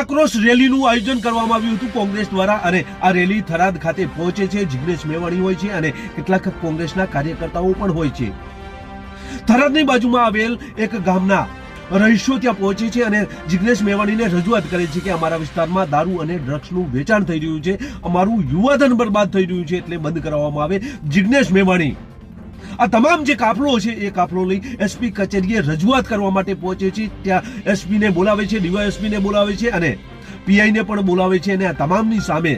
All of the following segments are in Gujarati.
આક્રોશ રેલીનું આયોજન કરવામાં આવ્યું હતું કોંગ્રેસ દ્વારા અને આ રેલી થરાદ ખાતે પહોંચે છે. જિગ્નેશ મેવાણી હોય છે અને કેટલાક કોંગ્રેસના કાર્યકર્તાઓ પણ હોય છે. થરાદની બાજુમાં આવેલ એક ગામના રહીશો ત્યાં પહોંચે છે અને જિગ્નેશ મેવાણીને રજૂઆત કરે છે કે અમારા વિસ્તારમાં દારૂ અને ડ્રગ્સનું વેચાણ થઈ રહ્યું છે. અમારું યુવાધન બરબાદ થઈ રહ્યું છે એટલે બંધ કરાવવામાં આવે. જિગ્નેશ મેવાણી. આ તમામ જે કાફલો છે એ કાફલો લઈ એસપી કચેરીએ રજૂઆત કરવા માટે પહોંચે છે. ત્યાં એસપીને બોલાવે છે ડીવાયએસપીને બોલાવે છે અને પીઆઈને પણ બોલાવે છે અને આ તમામની સામે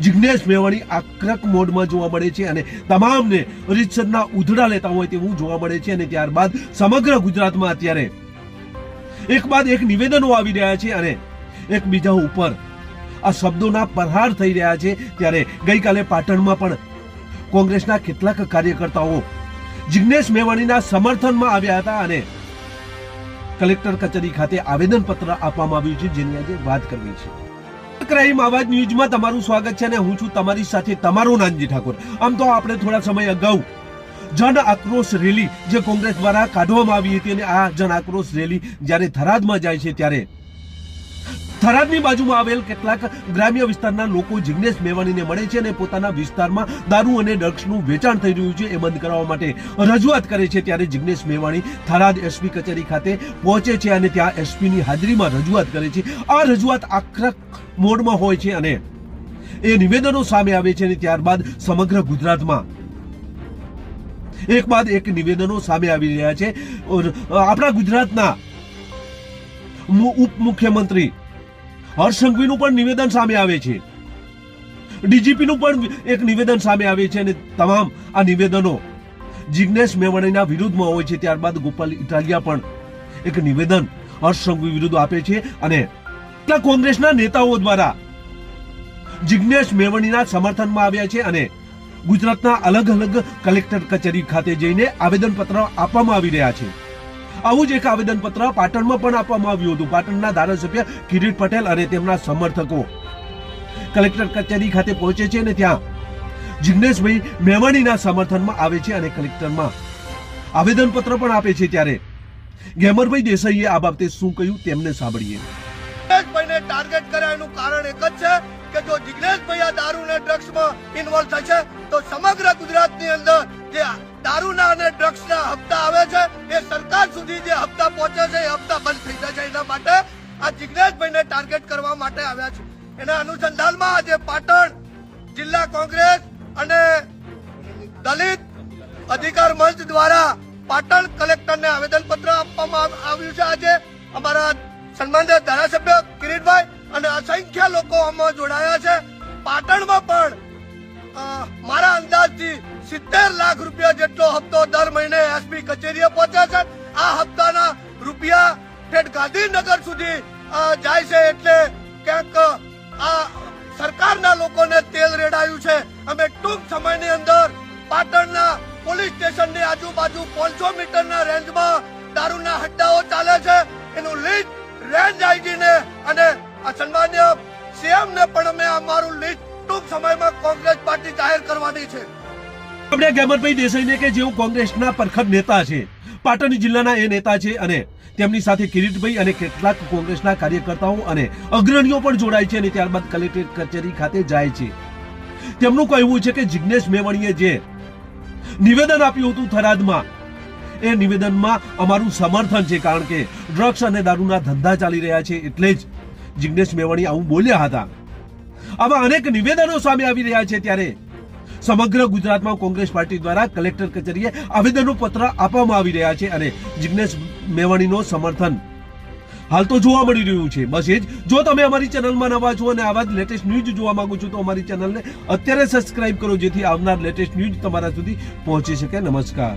જિજ્ઞેશ મેવાણી આક્રક મોડમાં જોવા મળે છે અને તમામને રીતસરના ઉધડા લેતા હોય તેવું જોવા મળે છે અને ત્યારબાદ સમગ્ર ગુજરાતમાં અત્યારે એક બાદ એક નિવેદનો આવી રહ્યા છે અને એકબીજા ઉપર આ શબ્દોના પ્રહાર થઈ રહ્યા છે. ત્યારે ગઈકાલે પાટણમાં પણ કોંગ્રેસના કેટલાક કાર્યકર્તાઓ જિગ્નેશ મેવાણીના સમર્થનમાં આવ્યા હતા અને કલેક્ટર કચેરી ખાતે આવેદનપત્ર આપવામાં આવ્યું છે, જેની આજે વાત કરવી છે. ક્રાઇમ આવાજ ન્યૂઝમાં તમારું સ્વાગત છે અને હું છું તમારી સાથે તમારો નાનજી ઠાકોર. આમ તો આપણે થોડા સમય અગાઉ જન આક્રોશ રેલી જે કોંગ્રેસ દ્વારા કાઢવામાં આવી હતી અને આ જન આક્રોશ રેલી જ્યારે થરાદમાં જાય છે ત્યારે થરાદની બાજુમાં આવેલ કેટલાક ગ્રામ્ય વિસ્તારના લોકો જિગ્નેશ મેવાણીને મળે છે અને પોતાના વિસ્તારમાં દારૂ અને ડ્રગ્સનું વેચાણ થઈ રહ્યું છે, એ બંધ કરાવવા માટે રજૂઆત કરે છે, ત્યારે જિગ્નેશ મેવાણી થરાદ એસપી કચેરી ખાતે પહોંચે છે અને ત્યાં એસપીની હાજરીમાં રજૂઆત કરે છે. આ રજૂઆત આક્રક મોડમાં હોય છે અને એ નિવેદનો સામે આવે છે અને ત્યારબાદ સમગ્ર ગુજરાતમાં એક બાદ એક નિવેદનો સામે આવી રહ્યા છે. આપણા ગુજરાતના મુ- ઉપમુખ્યમંત્રી હર્ષ સંઘવીનું પણ નિવેદન સામે આવે છે. ડીજીપીનું પણ એક નિવેદન સામે આવે છે અને તમામ આ નિવેદનો જિજ્ઞેશ મેવાણીના વિરુદ્ધમાં હોય છે. ત્યારબાદ ગોપાલ ઇટાલિયા પણ એક નિવેદન હર્ષ વિરુદ્ધ આપે છે અને ત્યાં કોંગ્રેસના નેતાઓ દ્વારા જિજ્ઞેશ મેવાણીના સમર્થનમાં આવ્યા છે અને ગુજરાતના અલગ અલગ કલેક્ટર કચેરી ખાતે જઈને આવેદનપત્ર આપવામાં આવી રહ્યા છે. આવું જ એક આવેદનપત્ર પાટણમાં પણ આપવામાં આવ્યું હતું. પાટણના ધારાસભ્ય કિરીટ પટેલ અને તેમના સમર્થકો. કલેક્ટર કચેરી ખાતે પહોંચે છે અને ત્યાં જિગ્નેશભાઈ મેવાણીના સમર્થનમાં આવે છે અને કલેક્ટરમાં આવેદનપત્ર પણ આપે છે ત્યારે. ગેમરભાઈ દેસાઈએ આ બાબતે શું કહ્યું તેમને સાંભળીએ. જિગ્નેશભાઈને ટાર્ગેટ કર્યા કારણ એક જ છે કે જો જિગ્નેશભાઈ આ દારૂ ને ડ્રગ્સમાં ઇન્વોલ્વ થશે તો સમગ્ર ગુજરાતની અંદર જે દારૂના અને ડ્રગ્સના હપ્તા આવે છે સુધી જે હપ્તા પહોંચ્યા છે એ હપ્તા બંધ થઈ જાય છે. એના માટે આ જિગ્નેશભાઈને ટાર્ગેટ કરવા માટે આવ્યા છે. એના અનુસંધાનમાં આજે પાટણ જિલ્લા કોંગ્રેસ અને દલિત અધિકાર મંચ દ્વારા પાટણ કલેક્ટરને આવેદનપત્ર આપવામાં આવ્યું છે. આજે અમારા સન્માનિત ધારાસભ્ય કિરીટભાઈ અને અસંખ્ય લોકો આમાં જોડાયા છે. પાટણમાં પણ મારા અંદાજથી સિત્તેર લાખ રૂપિયા જેટલો હપ્તો દર મહિને એસપી કચેરીએ પહોંચે છે. આ હપ્તાના રૂપિયા ઠેઠ ગાંધીનગર સુધી જાય છે એટલે ક્યાંક આ સરકારના લોકોને તેલ રેડાયું છે. અમે ટૂંક સમયની અંદર પાટણના પોલીસ સ્ટેશનની આજુબાજુ પાંચસો મીટરના રેન્જમાં દારૂના હડ્ડાઓ ચાલે છે. એનું લીસ્ટ રેન્જ આઈજીને અને આ સન્માન્ય સીએમ ને પણ અમે અમારું લીસ્ટ ટૂંક સમયમાં કોંગ્રેસ પાર્ટી જાહેર કરવાની છે. આપણે ગેમરભાઈ દેસાઈને કે જેઓ કોંગ્રેસના પરખડ નેતા છે. પાટણ જિલ્લાના એ નેતા છે અને તેમની સાથે કિરીટભાઈ અને કેટલાક કોંગ્રેસના કાર્યકર્તાઓ અને અગ્રણીઓ પણ જોડાય છે અને ત્યારબાદ કલેક્ટર કચેરી ખાતે જાય છે. તેમનું કહેવું છે કે જિગ્નેશ મેવાણીએ જે નિવેદન આપ્યું હતું થરાદમાં, એ નિવેદનમાં અમારું સમર્થન છે કારણ કે ડ્રગ્સ અને દારૂના ધંધા ચાલી રહ્યા છે એટલે જ જિગ્નેશ મેવાણી આવું બોલ્યા હતા. આવા અનેક નિવેદનો સામે આવી રહ્યા છે ત્યારે સમગ્ર ગુજરાતમાં કોંગ્રેસ પાર્ટી દ્વારા કલેક્ટર કચેરીએ આવેદનનો પત્ર આપવામાં આવી રહ્યા છે અને જિગ્નેશ મેવાણીનો સમર્થન હાલ તો જોવા મળી રહ્યું છે. બસ એ જ. જો તમે અમારી ચેનલમાં નવા છો અને આવા જ લેટેસ્ટ ન્યૂઝ જોવા માંગો છો તો અમારી ચેનલને અત્યારે સબસ્ક્રાઇબ કરો જેથી આવનાર લેટેસ્ટ ન્યૂઝ તમારા સુધી પહોંચી શકે. નમસ્કાર.